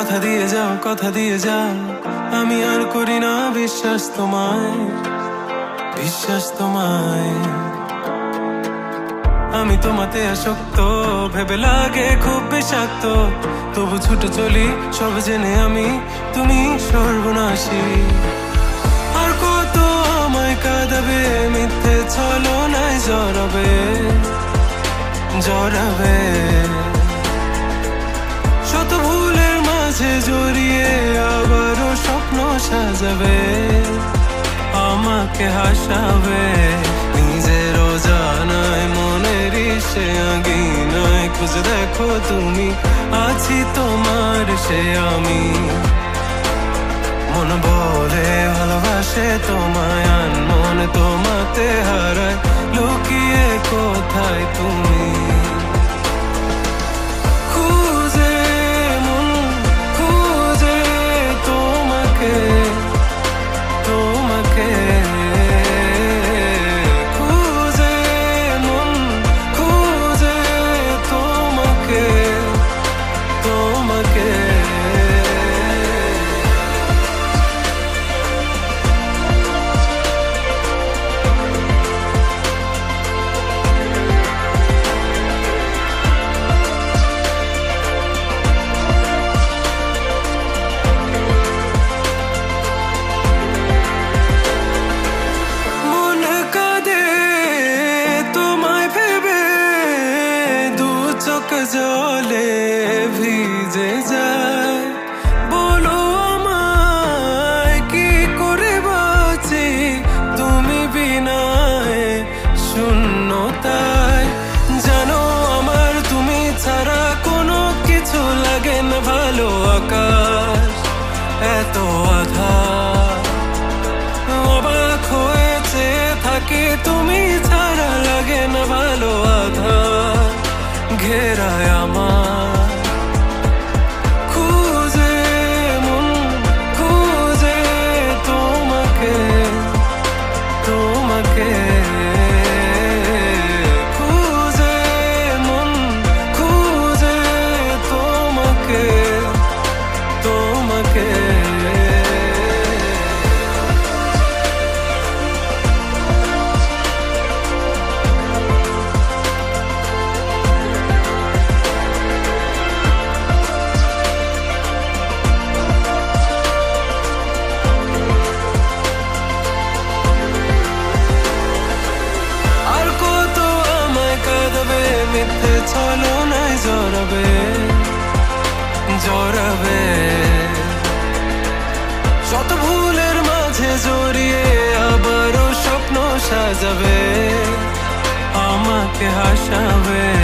কথা দিয়ে যাও, কথা দিয়ে যাও। আমি আর করি না, বিশ্বাস তোমায় বিশ্বাস তোমায়। আমি তোমাতে আসক্ত, ভেবে লাগে খুব বিষাক্ত। তবু ছুটে চলি, সব জেনে আমি তুমি সর্বনাশী। আর কত আমায় কাঁদাবে, মিথ্যে ছলো নাই জড়াবে জড়াবে। সাজাবে, আমাকে হাসাবে। নিজেরও জানায় মনের সে আগিনায় খুঁজে দেখো তুমি, আছি তোমার সে আমি। মন বলে ভালোবাসে তোমায় আন মন তোমাতে হারায়। days. Yeah. মিথ্যে ছলো নাই জড়াবে জড়াবে শত ভুলের মাঝে জড়িয়ে আবারও স্বপ্ন সাজাবে আমাকে হাসাবে